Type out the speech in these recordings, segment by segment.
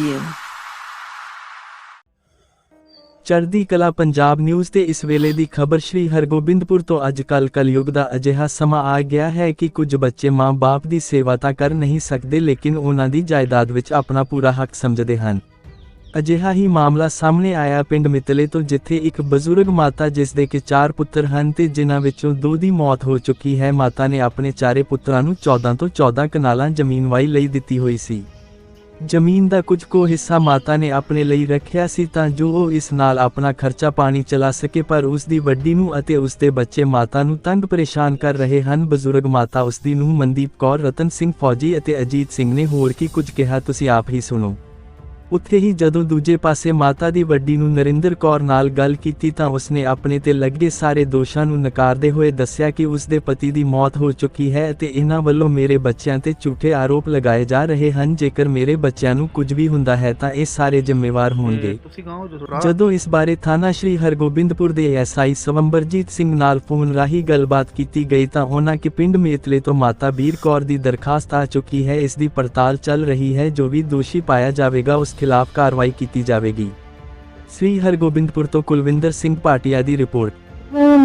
review. ਚੜ੍ਹਦੀ ਕਲਾ Punjab news ਤੇ ਇਸ ਵੇਲੇ ਦੀ ਖਬਰ ਸ਼੍ਰੀ ਹਰਗੋਬਿੰਦਪੁਰ ਤੋਂ ਅੱਜ ਕੱਲ ਕਲਯੁਗ ਦਾ ਅਜਿਹਾ ਸਮਾਂ ਆ ਗਿਆ ਹੈ ਕਿ ਕੁਝ ਬੱਚੇ ਮਾਂ-ਬਾਪ ਦੀ ਸੇਵਾ ਤਾਂ ਕਰ ਨਹੀਂ ਸਕਦੇ ਲੇਕਿਨ ਉਹਨਾਂ ਦੀ ਜਾਇਦਾਦ ਵਿੱਚ ਆਪਣਾ ਪੂਰਾ ਹੱਕ ਸਮਝਦੇ ਹਨ ਅਜਿਹਾ ਹੀ ਮਾਮਲਾ ਸਾਹਮਣੇ ਆਇਆ ਪਿੰਡ ਮਿੱਤਲੇ ਤੋਂ ਜਿੱਥੇ ਇੱਕ ਬਜ਼ੁਰਗ ਮਾਤਾ ਜਿਸ ਦੇ ਕਿ ਚਾਰ ਪੁੱਤਰ ਹਨ ਤੇ ਜਿਨ੍ਹਾਂ ਵਿੱਚੋਂ ਦੋ ਦੀ ਮੌਤ ਹੋ ਚੁੱਕੀ ਹੈ, ਮਾਤਾ ਨੇ ਆਪਣੇ ਚਾਰੇ ਪੁੱਤਰਾਂ ਨੂੰ 14 ਤੋਂ 14 ਕਨਾਲਾਂ ਜ਼ਮੀਨ ਵਾਈ ਲਈ ਦਿੱਤੀ ਹੋਈ ਸੀ ਜ਼ਮੀਨ ਦਾ ਕੁਝ ਕੋ ਹਿੱਸਾ ਮਾਤਾ ਨੇ ਆਪਣੇ ਲਈ ਰੱਖਿਆ ਸੀ ਤਾਂ ਜੋ ਉਹ ਇਸ ਨਾਲ ਆਪਣਾ ਖਰਚਾ ਪਾਣੀ ਚਲਾ ਸਕੇ, ਪਰ ਉਸ ਦੀ ਵੱਡੀ ਨੂੰ ਅਤੇ ਉਸ ਦੇ ਬੱਚੇ ਮਾਤਾ ਨੂੰ ਤੰਗ ਪਰੇਸ਼ਾਨ ਕਰ ਰਹੇ ਹਨ। ਬਜ਼ੁਰਗ ਮਾਤਾ ਉਸ ਦੀ ਨੂੰ ਮਨਦੀਪ ਕੌਰ, ਰਤਨ ਸਿੰਘ ਫੌਜੀ ਅਤੇ ਅਜੀਤ ਸਿੰਘ ਨੇ ਹੋਰ ਕੀ ਕੁਝ ਕਿਹਾ, ਤੁਸੀਂ ਆਪ ਹੀ ਸੁਣੋ। ਉੱਥੇ ਹੀ ਜਦੋਂ ਦੂਜੇ ਪਾਸੇ ਮਾਤਾ ਦੀ ਵੱਡੀ ਨੂੰ ਨਰਿੰਦਰ ਕੌਰ ਨਾਲ ਗੱਲ ਕੀਤੀ ਤਾਂ ਉਸਨੇ ਆਪਣੇ ਤੇ ਲੱਗੇ ਸਾਰੇ ਦੋਸ਼ਾਂ ਨੂੰ ਨਕਾਰਦੇ ਹੋਏ ਦੱਸਿਆ ਕਿ ਉਸ ਦੇ ਪਤੀ ਦੀ ਮੌਤ ਹੋ ਚੁੱਕੀ ਹੈ ਅਤੇ ਇਹਨਾਂ ਵੱਲੋਂ ਮੇਰੇ ਬੱਚਿਆਂ ਤੇ ਝੂਠੇ ਆਰੋਪ ਲਗਾਏ ਜਾ ਰਹੇ ਹਨ। ਜੇਕਰ ਮੇਰੇ ਬੱਚਿਆਂ ਨੂੰ ਕੁਝ ਵੀ ਹੁੰਦਾ ਹੈ ਤਾਂ ਇਹ ਸਾਰੇ ਜ਼ਿੰਮੇਵਾਰ ਹੋਣਗੇ। ਜਦੋਂ ਇਸ ਬਾਰੇ ਥਾਣਾ ਸ਼੍ਰੀ ਹਰਗੋਬਿੰਦਪੁਰ ਦੇ ਐਸਆਈ ਸਵੰਬਰਜੀਤ ਸਿੰਘ ਨਾਲ ਫੋਨ ਰਾਹੀਂ ਗੱਲਬਾਤ ਕੀਤੀ ਗਈ ਤਾਂ ਉਹਨਾਂ ਕਿ ਪਿੰਡ ਮੇਤਲੇ ਤੋਂ ਮਾਤਾ ਬੀਰ ਕੌਰ ਦੀ ਦਰਖਾਸਤ ਆ ਚੁੱਕੀ ਹੈ। ਇਸ ਦੀ ਪੜਤਾਲ ਚੱਲ ਰਹੀ ਹੈ। ਜੋ ਵੀ ਦੋਸ਼ੀ ਪਾਇਆ ਜਾਵੇਗਾ ਉਸ ਖਿਲਾਫ ਕਾਰਵਾਈ ਕੀਤੀ ਜਾਵੇਗੀ। ਸ੍ਰੀ ਹਰਗੋਬਿੰਦਪੁਰ ਤੋਂ ਕੁਲਵਿੰਦਰ ਸਿੰਘ ਪਾਟਿਆ ਦੀ ਰਿਪੋਰਟ। ਮੈਂ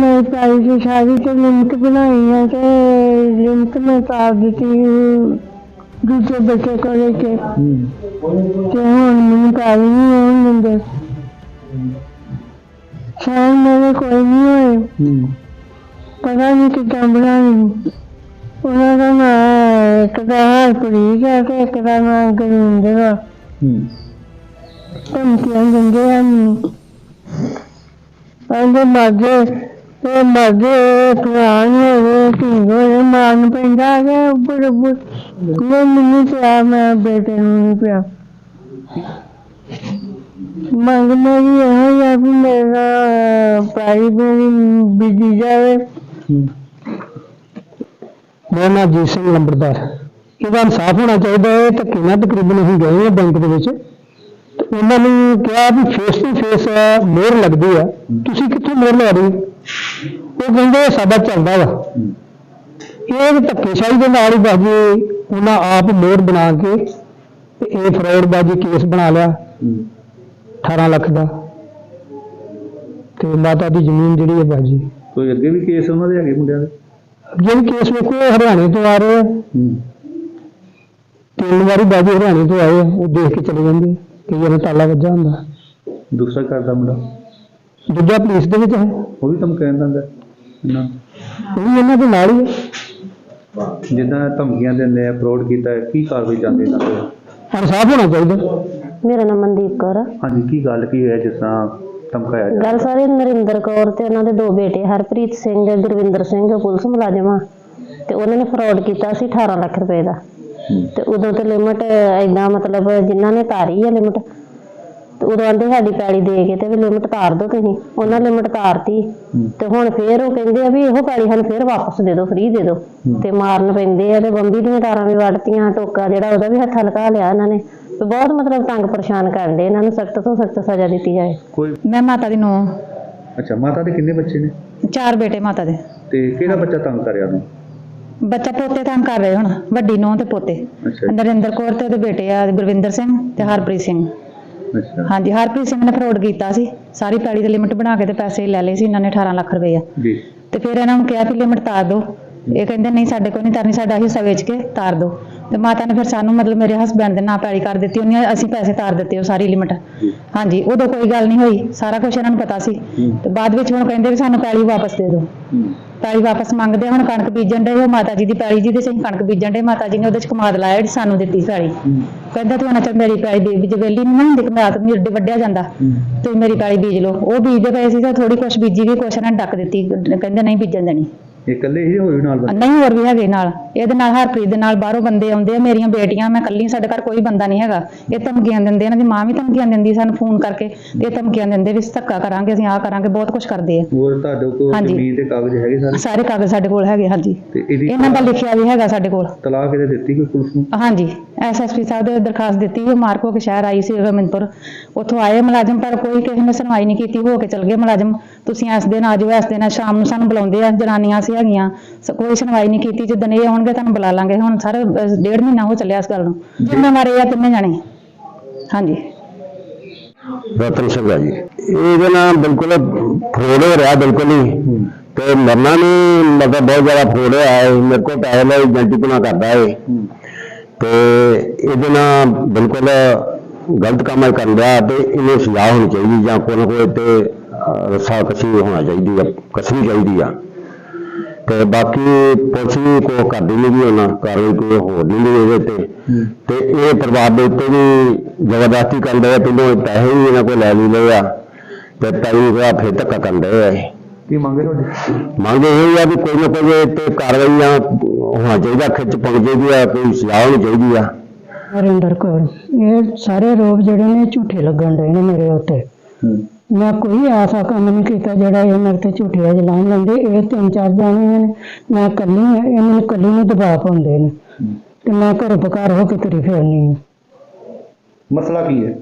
ਨਹੀਂ ਹੈ ਮੁੰਡੇ। ਸ਼ਾਇਦ ਮੇਰੇ ਕੋਈ ਨਹੀਂ ਹੋਏ ਪਤਾ ਨਹੀਂ ਕਿੱਦਾਂ ਬਣਾਈ ਉਹਨਾਂ ਦਾ ਮੈਂ ਇੱਕ ਦਾ ਹਰਪ੍ਰੀਤ ਹੈ ਤੇ ਇੱਕ ਦਾ ਮੈਂ ਹਾਂ ਧਮਕੀਆਂ ਦਿੰਦੇ ਆ ਕਹਿੰਦੇ ਮਰਦੇ ਤੇ ਮਰਦੇ ਪੁਰਾਣ ਹੋਵੇ ਧੀ ਹੋਵੇ ਮਾਰਨ ਪੈਂਦਾ ਕਿ ਉੱਪਰ ਉੱਪਰ। ਮੈਂ ਮੈਨੂੰ ਪਿਆ ਮੈਂ ਬੇਟੇ ਨੂੰ ਨਹੀਂ ਪਿਆ। ਮੰਗ ਮੇਰੀ ਇਹ ਹੈ ਵੀ ਮੇਰਾ ਪ੍ਰਾਈ ਮੇਰੀ ਬਿਜ਼ੀ ਜਾਵੇ। ਮੇਰਾ ਨਾਮ ਜੀਤ ਸਿੰਘ ਲੰਬੜਦਾਰ। ਇਹਦਾ ਇਨਸਾਫ ਹੋਣਾ ਚਾਹੀਦਾ ਹੈ ਧੱਕੇ ਨਾਲ ਤਕਰੀਬਨ ਅਸੀਂ ਗਏ ਹਾਂ ਬੈਂਕ ਦੇ ਵਿੱਚ। ਉਹਨਾਂ ਨੂੰ ਕਿਹਾ ਵੀ ਫੇਸ ਟੂ ਫੇਸ ਮੋਹਰ ਲੱਗਦੀ ਆ। ਤੁਸੀਂ ਕਿੱਥੋਂ ਮੋਹਰ ਲਵਾ ਰਹੇ? ਉਹ ਕਹਿੰਦੇ ਸਾਡਾ ਚੱਲਦਾ ਵਾ। ਇਹ ਧੱਕੇਸ਼ਾਹੀ ਦੇ ਨਾਲ ਹੀ ਬਾਜੀ ਉਹਨਾਂ ਆਪ ਮੋਹਰ ਬਣਾ ਕੇ ਤੇ ਇਹ ਫਰਾਡ ਬਾਜੀ ਕੇਸ ਬਣਾ ਲਿਆ 18 ਲੱਖ ਦਾ। ਤੇ ਮਾਤਾ ਦੀ ਜ਼ਮੀਨ ਜਿਹੜੀ ਹੈ ਬਾਜੀ। ਕੋਈ ਅੱਗੇ ਵੀ ਕੇਸ ਉਹਨਾਂ ਦੇ ਹੈਗੇ ਮੁੰਡਿਆਂ ਦੇ? ਅੱਗੇ ਵੀ ਕੇਸ ਵੇਖੋ ਹਰਿਆਣੇ ਤੋਂ ਆ ਰਹੇ ਆ। ਤਿੰਨ ਵਾਰੀ ਬਾਜੀ ਹਰਿਆਣੇ ਤੋਂ ਆਏ ਆ ਉਹ ਦੇਖ ਕੇ ਚਲੇ ਜਾਂਦੇ ਆ। ਕਈ ਵਾਰ ਤਾਲਾ ਵੱਜਾ ਹੁੰਦਾ। ਦੂਸਰਾ ਘਰ ਦਾ ਮੁੰਡਾ। ਦੂਜਾ ਪੁਲਿਸ ਦੇ ਵਿੱਚ ਹੈ। ਉਹ ਵੀ ਕਹਿਣ ਦਿੰਦਾ ਨਾ। ਉਹ ਵੀ ਇਹਨਾਂ ਦੇ ਨਾਲ ਹੀ ਹੈ। ਜਿੱਦਾਂ ਧਮਕੀਆਂ ਦਿੰਦੇ ਆ ਫਰੋਡ ਕੀਤਾ ਹੈ, ਕੀ ਕਾਰਵਾਈ ਜਾਂਦੇ ਇਹਨਾਂ ਤੇ? ਇਨਸਾਫ ਹੋਣਾ ਚਾਹੀਦਾ। ਮੇਰਾ ਨਾਮ ਮਨਦੀਪ ਕੌਰ ਆ। ਹਾਂਜੀ ਕੀ ਗੱਲ ਕੀ ਹੋਇਆ ਜਿਸ ਤਰ੍ਹਾਂ ਧਮਕਾਇਆ ਜਾ ਗੱਲ ਸਾਰੇ ਨਰਿੰਦਰ ਕੌਰ ਤੇ ਉਹਨਾਂ ਦੇ ਦੋ ਬੇਟੇ ਹਰਪ੍ਰੀਤ ਸਿੰਘ ਗੁਰਵਿੰਦਰ ਸਿੰਘ ਪੁਲਿਸ ਮੁਲਾਜ਼ਮ ਆ। ਤੇ ਉਹਨਾਂ ਨੇ ਫਰਾਡ ਕੀਤਾ ਸੀ 18 ਲੱਖ ਰੁਪਏ ਦਾ। ਤੇ ਉਦੋਂ ਤੇ ਲਿਮਟ ਐਦਾਂ ਮਤਲਬ ਜਿਨ੍ਹਾਂ ਨੇ ਤਾਰੀ ਆ ਲਿਮਟ ਤੇ ਉਦੋਂ ਆਂਦੇ ਸਾਡੀ ਪੈਲੀ ਦੇ ਕੇ ਤੇ ਵੀ ਲਿਮਟ ਤਾਰ ਦਿਓ ਤੁਸੀਂ। ਉਹਨਾਂ ਲਿਮਟ ਤਾਰਤੀ। ਤੇ ਹੁਣ ਫੇਰ ਉਹ ਕਹਿੰਦੇ ਆ ਵੀ ਇਹੋ ਪੈਲੀ ਸਾਨੂੰ ਫੇਰ ਵਾਪਸ ਦੇ ਦਿਓ ਫ੍ਰੀ ਦੇ ਦਿਓ ਤੇ ਮਾਰਨ ਪੈਂਦੇ ਆ ਤੇ ਬੰਬੀ ਦੀਆਂ ਤਾਰਾਂ ਵੀ ਵੱਢਤੀਆਂ ਟੋਕਾ ਜਿਹੜਾ ਉਹਦਾ ਵੀ ਹੱਥਾਂ ਲਗਾ ਲਿਆ ਇਹਨਾਂ ਨੇ। ਤੇ ਬਹੁਤ ਮਤਲਬ ਤੰਗ ਪਰੇਸ਼ਾਨ ਕਰਦੇ ਇਹਨਾਂ ਨੂੰ ਸਖਤ ਤੋਂ ਸਖਤ ਸਜ਼ਾ ਦਿੱਤੀ ਜਾਏ। ਕੋਈ ਮੈਂ ਮਾਤਾ ਦੀ ਨੂੰਹ। ਅੱਛਾ ਮਾਤਾ ਦੇ ਕਿੰਨੇ ਬੱਚੇ ਨੇ? ਚਾਰ ਬੇਟੇ ਮਾਤਾ ਦੇ। ਤੇ ਕਿਹੜਾ ਬੱਚਾ ਤੰਗ ਕਰ ਰਿਹਾ ਉਹਨੂੰ? ਬੱਚਾ ਪੋਤੇ ਤਾਂ ਕਰ ਰਹੇ ਹੁਣ ਵੱਡੀ ਨੂੰਹ ਤੇ ਪੋਤੇ। ਅੱਛਾ। ਨਰਿੰਦਰ ਕੌਰ ਤੇ ਉਹਦੇ ਬੇਟੇ ਆ ਗੁਰਵਿੰਦਰ ਸਿੰਘ ਤੇ ਹਰਪ੍ਰੀਤ ਸਿੰਘ। ਅੱਛਾ। ਹਾਂਜੀ ਹਰਪ੍ਰੀਤ ਸਿੰਘ ਨੇ ਫਰੋਡ ਕੀਤਾ ਸੀ। ਸਾਰੀ ਪੈਲੀ ਦੀ ਲਿਮਟ ਬਣਾ ਕੇ ਤੇ ਪੈਸੇ ਲੈ ਲਏ ਸੀ ਇਹਨਾਂ ਨੇ 18 ਲੱਖ ਰੁਪਏ ਜੀ। ਤੇ ਫਿਰ ਇਹਨਾਂ ਨੂੰ ਕਿਹਾ ਵੀ ਲਿਮਟ ਤਾਰ ਦਿਓ। ਇਹ ਕਹਿੰਦੇ ਨਹੀਂ ਸਾਡੇ ਕੋਲ ਨਹੀਂ ਤਰਨੀ ਸਾਡਾ ਹਿੱਸਾ ਵੇਚ ਕੇ ਤਾਰ ਦਿਓ। ਤੇ ਮਾਤਾ ਨੇ ਫਿਰ ਸਾਨੂੰ ਮਤਲਬ ਮੇਰੇ ਹਸਬੰਡ ਦੇ ਨਾਂ ਪੈਲੀ ਕਰ ਦਿੱਤੀ ਉਹਨੇ ਅਸੀਂ ਪੈਸੇ ਤਾਰ ਦਿੱਤੇ ਉਹ ਸਾਰੀ ਲਿਮਟ ਹਾਂਜੀ ਉਦੋਂ ਕੋਈ ਗੱਲ ਨਹੀਂ ਹੋਈ ਸਾਰਾ ਕੁਝ ਇਹਨਾਂ ਨੂੰ ਪਤਾ ਸੀ। ਤੇ ਬਾਅਦ ਵਿੱਚ ਹੁਣ ਕਹਿੰਦੇ ਵੀ ਸਾਨੂੰ ਪੈਲੀ ਵਾਪਸ ਦੇ ਦਿਓ। ਪੈਲੀ ਵਾਪਸ ਮੰਗਦੇ ਹੁਣ ਕਣਕ ਬੀਜਣ ਦੇ ਉਹ ਮਾਤਾ ਜੀ ਦੀ ਪੈਲੀ ਜਿਹਦੇ ਚ ਅਸੀਂ ਕਣਕ ਬੀਜਣ ਦੇ ਮਾਤਾ ਜੀ ਨੇ ਉਹਦੇ ਚ ਕਮਾਦ ਲਾਇਆ ਜਿਹੜੀ ਸਾਨੂੰ ਦਿੱਤੀ ਪੈਲੀ। ਕਹਿੰਦਾ ਤੂੰ ਨਾ ਚੱਲ ਮੇਰੀ ਪੈਲੀ ਦੇ ਬੀਜ ਵੇਲੀ ਨਹੀਂ ਹੁੰਦੀ ਕਮਾਦ ਮਿਰਦੇ ਵੱਢਿਆ ਜਾਂਦਾ। ਤੂੰ ਮੇਰੀ ਪੈਲੀ ਬੀਜ ਲਓ। ਉਹ ਬੀਜਦੇ ਪਏ ਸੀ ਤਾਂ ਥੋੜੀ ਕੁਛ ਬੀਜੀ ਵੀ ਕੁਛ ਇਹਨਾਂ ਨੇ ਡੱਕ ਦਿੱਤੀ ਕਹਿੰਦੇ ਨਹੀਂ ਬੀਜਣ ਦੇਣੀ। ਇਕੱਲੇ ਹੀ ਹੋਏ ਨਾਲ ਬੰਦੇ? ਨਹੀਂ ਹੋਰ ਵੀ ਹੈਗੇ ਨਾਲ। ਇਹਦੇ ਨਾਲ ਹਰਪ੍ਰੀਤ ਦੇ ਨਾਲ ਬਾਹਰੋਂ ਬੰਦੇ ਆਉਂਦੇ ਆ ਮੇਰੀਆਂ ਬੇਟੀਆਂ ਮੈਂ ਕੱਲੀ ਸਾਡੇ ਘਰ ਕੋਈ ਬੰਦਾ ਨਹੀਂ ਹੈਗਾ। ਇਹ ਧਮਕੀਆਂ ਦਿੰਦੇ ਇਹਨਾਂ ਦੀ ਮਾਂ ਵੀ ਧਮਕੀਆਂ ਦਿੰਦੀ ਸਾਨੂੰ ਫੋਨ ਕਰਕੇ ਤੇ ਇਹ ਧਮਕੀਆਂ ਦਿੰਦੇ ਵੀ ਅਸੀਂ ਧੱਕਾ ਕਰਾਂਗੇ ਅਸੀਂ ਆਹ ਕਰਾਂਗੇ ਬਹੁਤ ਕੁਝ ਕਰਦੇ ਆ। ਹੋਰ ਤੁਹਾਡੇ ਕੋਲ ਹਾਂਜੀ। ਜ਼ਮੀਨ ਦੇ ਕਾਗਜ਼ ਹੈਗੇ ਸਾਰੇ? ਸਾਰੇ ਕਾਗਜ਼ ਸਾਡੇ ਕੋਲ ਹੈਗੇ ਹਾਂਜੀ। ਤੇ ਇਹਦੀ ਇਹਨਾਂ ਦਾ ਲਿਖਿਆ ਵੀ ਹੈਗਾ ਸਾਡੇ ਕੋਲ। ਤਲਾਕ ਇਹਦੇ ਦਿੱਤੀ ਕੋਈ ਪੁਲਿਸ ਨੂੰ? ਹਾਂਜੀ। ਐਸਐਸਪੀ ਸਾਹਿਬ ਦੇ ਦਰਖਾਸਤ ਦਿੱਤੀ ਉਹ ਮਾਰਕੋ ਕੇ ਸ਼ਹਿਰ ਆਈ ਸੀ ਰਮਿੰਦਪੁਰ ਉੱਥੋਂ ਆਏ ਮੁਲਾਜ਼ਮ ਪਰ ਕੋਈ ਕਿਸੇ ਨੇ ਸੁਣਵਾਈ ਨਹੀਂ ਕੀਤੀ ਹੋ ਕੇ ਚਲ ਗਏ ਮੁਲਾਜ਼ਮ। ਤੁਸੀਂ ਇਸ ਦਿਨ ਆ ਜਾਓ ਇਸ ਦਿਨ ਸ਼ਾਮ ਨੂੰ ਸਾਨੂੰ ਬੁਲਾਉਂਦੇ ਆ ਜਨਾਨੀਆਂ ਸੀ ਹੈਗੀਆਂ। ਸ- ਕੋਈ ਸੁਣਵਾਈ ਨਹੀਂ ਕੀਤੀ ਜਿੱਦਣ ਇਹ ਆਉਣਗੇ ਤੁਹਾਨੂੰ ਬੁਲਾ ਲਾਂਗੇ। ਹੁਣ ਸਰ ਡੇਢ ਮਹੀਨਾ ਹੋ ਚੱਲਿਆ ਇਸ ਗੱਲ ਨੂੰ। ਜ਼ਿੰਮੇਵਾਰ ਇਹ ਆ ਤਿੰਨੇ ਜਾਣੇ। ਹਾਂਜੀ। ਰਤਨ ਸਿੰਘ ਆ ਜੀ। ਇਹਦੇ ਨਾਲ ਬਿਲਕੁਲ ਫਰੋਡ ਹੋ ਰਿਹਾ ਬਿਲਕੁਲ ਹੀ। ਤੇ ਮਰਨਾ ਨਹੀਂ ਮਤਲਬ ਬਹੁਤ ਜ਼ਿਆਦਾ ਫਰੋਡ ਹੋਇਆ ਹੈ ਮੇਰੇ ਕੋਲ ਪੈਸੇ ਲੈ ਏਜੰਟੀ ਪੁਣਾ ਕਰਦਾ ਹੈ ਤੇ ਇਹਦੇ ਨਾਲ ਬਿਲਕੁਲ ਗਲਤ ਕੰਮ ਹੈ ਕਰਨ ਰਿਹਾ ਤੇ ਇਹਨੂੰ ਸਜ਼ਾ ਹੋਣੀ ਚਾਹੀਦੀ ਜਾਂ ਕੋਈ ਨਾ ਕੋਈ ਤੇ ਅਹ, ਰੱਸਾ ਕਸੀ ਹੋਣਾ ਚਾਹੀਦੀ ਆ ਕਸਣੀ ਚਾਹੀਦੀ ਆ। ਤੇ ਬਾਕੀ ਪੁਲਿਸ ਵੀ ਕੋ ਕਰਦੀ ਨਹੀਂ ਵੀ ਉਹਨਾਂ ਕਾਰਵਾਈ ਕੋਈ ਹੋਰ ਨਹੀਂ ਲਈ ਇਹਦੇ ਤੇ। ਤੇ ਇਹ ਪਰਿਵਾਰ ਦੇ ਉੱਤੇ ਵੀ ਜ਼ਬਰਦਸਤੀ ਕਰਦੇ ਆ ਇਹ ਪੈਸੇ ਵੀ ਇਹਨਾਂ ਕੋਲ ਲੈ ਲਈ ਲਏ ਆ ਤੇ ਤਾਈ ਦਾ ਫਿਰ ਧੱਕਾ ਕਰਦੇ ਆ ਇਹ। ਕੀ ਮੰਗੇ ਤੁਹਾਡੀ? ਮੰਗ ਇਹ ਆ ਵੀ ਕੋਈ ਨਾ ਕੋਈ ਇਹ ਤੇ ਕਾਰਵਾਈਆਂ ਹੋਣਾ ਚਾਹੀਦਾ ਖਿੱਚ ਪਾਉਣੀ ਚਾਹੀਦੀ ਆ ਕੋਈ ਸਜ਼ਾ ਹੋਣੀ ਚਾਹੀਦੀ ਆ। ਹਰਿੰਦਰ ਕੌਰ ਇਹ ਸਾਰੇ ਰੋਗ ਜਿਹੜੇ ਨੇ ਝੂਠੇ ਲੱਗਣ ਡਏ ਨੇ ਮੇਰੇ ਉੱਤੇ। ਮੈਂ ਕੋਈ ਐਸਾ ਕੰਮ ਨਹੀਂ ਕੀਤਾ ਜਿਹੜਾ ਇਹ ਮੇਰੇ ਤੇ ਝੂਠੇ ਇਲਜ਼ਾਮ ਲਾਉਂਦੇ। ਇਹ ਤਿੰਨ ਚਾਰ ਜਾਣੇ ਨੇ। ਮੈਂ ਇਕੱਲੀ ਹਾਂ। ਇਹ ਮੈਨੂੰ ਇਕੱਲੀ ਨੂੰ ਦਬਾਅ ਪਾਉਂਦੇ ਨੇ। ਤੇ ਮੈਂ ਘਰੋਂ ਬਕਾਰ ਹੋ ਕੇ ਤੁਰੀ ਫਿਰਨੀ ਹਾਂ। ਮਸਲਾ ਕੀ ਹੈ?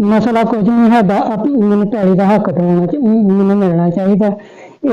ਮਸਲਾ ਕੁਝ ਨਹੀਂ ਸਾਡਾ ਆਪ- ਮੈਨੂੰ ਪੈਲੀ ਦਾ ਹੱਕ ਦਿਵਾਉਣਾ ਚ- ਮੈਨੂੰ ਮਿਲਣਾ ਚਾਹੀਦਾ।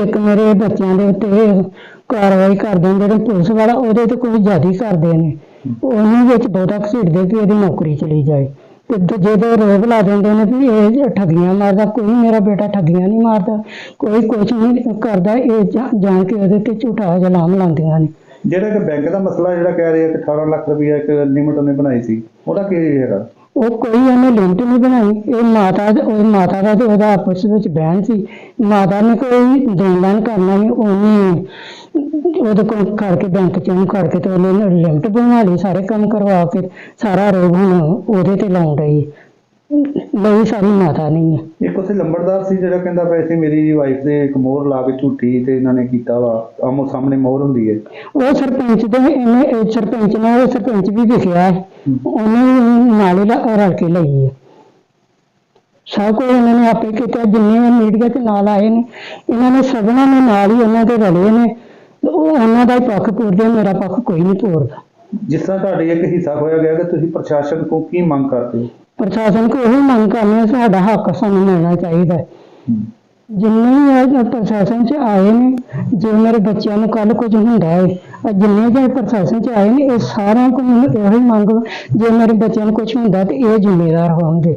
ਇੱਕ ਮੇਰੇ ਬੱਚਿਆਂ ਦੇ ਉੱਤੇ ਕਾਰਵਾਈ ਕਰਦੇ ਨੇ। ਜਿਹੜੇ ਪੁਲਿਸ ਵਾਲਾ ਉਹਦੇ ਤੇ ਕੋਈ ਜ਼ਿਆਦਾ ਹੀ ਕਰਦੇ ਨੇ। ਉਹਨੂੰ ਵਿੱਚ ਬਹੁਤਾ ਘਸੀਟਦੇ ਵੀ ਇਹਦੀ ਨੌਕਰੀ ਚਲੀ ਜਾਏ। ਤੇ ਦੂਜੇ ਦੇ ਰੋਗ ਲਾ ਦਿੰਦੇ ਨੇ ਵੀ ਇਹ ਠੱਗੀਆਂ ਮਾਰਦਾ ਕੋਈ ਮੇਰਾ ਬੇਟਾ ਠੱਗੀਆਂ ਨਹੀਂ ਮਾਰਦਾ ਕੋਈ ਕੁਝ ਨਹੀਂ ਕਰਦਾ ਇਹ ਜਾ- ਜਾਣ ਕੇ ਉਹਦੇ ਤੇ ਝੂਠਾ ਇਲਜ਼ਾਮ ਲਾਉਂਦੀਆਂ ਨੇ ਜਿਹੜਾ ਕਿ ਬੈਂਕ ਦਾ ਮਸਲਾ ਜਿਹੜਾ ਕਹਿ ਰਹੇ ਆ ਕਿ 18 ਲੱਖ ਰੁਪਇਆ ਇੱਕ ਲਿਮਟ ਉਹਨੇ ਬਣਾਈ ਸੀ ਉਹਦਾ ਕੀ ਹੈਗਾ? ਉਹ ਕੋਈ ਉਹਨੇ ਲਿਮਟ ਨਹੀਂ ਬਣਾਈ ਇਹ ਮਾਤਾ ਦੇ- ਉਹ ਮਾਤਾ ਦਾ ਤੇ ਉਹਦਾ ਆਪਸ ਵਿੱਚ ਬਹਿਣ ਸੀ। ਮਾਤਾ ਨੇ ਕੋਈ ਦੇਣ ਲੈਣ ਕਰਨਾ ਨਹੀਂ ਉਹਨੇ ਉਹਦੇ ਕੋਲ ਕਰਕੇ ਬੈਂਕ ਚੋਂ ਖੜ ਕੇ ਤੇ ਉਹਨੇ ਲਿਮਟ ਬਣਾ ਲਈ ਸਾਰੇ ਕੰਮ ਕਰਵਾ ਕੇ ਸਾਰਾ ਰੋਗ ਹੁਣ ਉਹਦੇ ਤੇ ਲਾਉਣ ਰਹੀ ਲਈ ਸਾਰੀ ਮਾਤਾ ਨਹੀਂ ਹੈ ਇੱਕ ਉਸੇ ਲੰਬੜਦਾਰ ਸੀ ਜਿਹੜਾ ਕਹਿੰਦਾ ਪਿਆ ਸੀ ਮੇਰੀ ਵਾਈਫ ਦੇ ਇੱਕ ਮੋਹਰ ਲਾ ਕੇ ਝੂਠੀ ਤੇ ਇਹਨਾਂ ਨੇ ਕੀਤਾ ਵਾ ਆਮੋ ਸਾਹਮਣੇ ਮੋਹਰ ਹੁੰਦੀ ਹੈ। ਉਹ ਸਰਪੰਚ ਦੇ ਇਹਨੇ ਇਹ ਸਰਪੰਚ ਨੇ ਉਹ ਸਰਪੰਚ ਵੀ ਵਿਖਿਆ ਹੈ। ਉਹਨੇ ਵੀ ਨਾਲ ਲ- ਰਲ ਕੇ ਲਈ ਹੈ। ਸਭ ਕੁਝ ਇਹਨਾਂ ਨੇ ਆਪੇ ਕੀਤਾ ਜਿੰਨੇ ਮੀਡੀਆ 'ਚ ਨਾਲ ਆਏ ਨੇ ਇਹਨਾਂ ਨੇ ਸਭਨਾਂ ਨੇ ਨਾਲ ਹੀ ਉਹਨਾਂ ਦੇ ਰਲੇ ਨੇ। ਤੇ ਉਹ ਉਹਨਾਂ ਦਾ ਹੀ ਪੱਖ ਪੂਰਦੇ ਮੇਰਾ ਪੱਖ ਕੋਈ ਨਹੀਂ ਪੂਰਦਾ ਜਿਸ ਤਰ੍ਹਾਂ ਤੁਹਾਡੇ ਇੱਕ ਹਿੱਸਾ ਹੋਇਆ ਗਿਆ ਕਿ ਤੁਸੀਂ ਪ੍ਰਸ਼ਾਸਨ ਕੋਲ ਕੀ ਮੰਗ ਕਰਦੇ ਹੋ? ਪ੍ਰਸ਼ਾਸਨ ਕੋਲ ਇਹੀ ਮੰਗ ਕਰਨੀ ਹੈ ਸਾਡਾ ਹੱਕ ਸਾਨੂੰ ਮਿਲਣਾ ਚਾਹੀਦਾ ਹੈ। ਜਿੰਨੇ ਵੀ ਇਹ ਪ੍ਰਸ਼ਾਸਨ 'ਚ ਆਏ ਨੇ ਜੇ ਮੇਰੇ ਬੱਚਿਆਂ ਨੂੰ ਕੱਲ ਕੁਝ ਹੁੰਦਾ ਹੈ ਅਹ ਜਿੰਨੇ ਵੀ ਪ੍ਰਸ਼ਾਸਨ 'ਚ ਆਏ ਨੇ ਇਹ ਸਾਰਿਆਂ ਕੋਲ ਮੈਨੂੰ ਇਹੋ ਹੀ ਮੰਗ ਜੇ ਮੇਰੇ ਬੱਚਿਆਂ ਨੂੰ ਕੁਝ ਹੁੰਦਾ ਤੇ ਇਹ ਜ਼ਿੰਮੇਵਾਰ ਹੋਣਗੇ।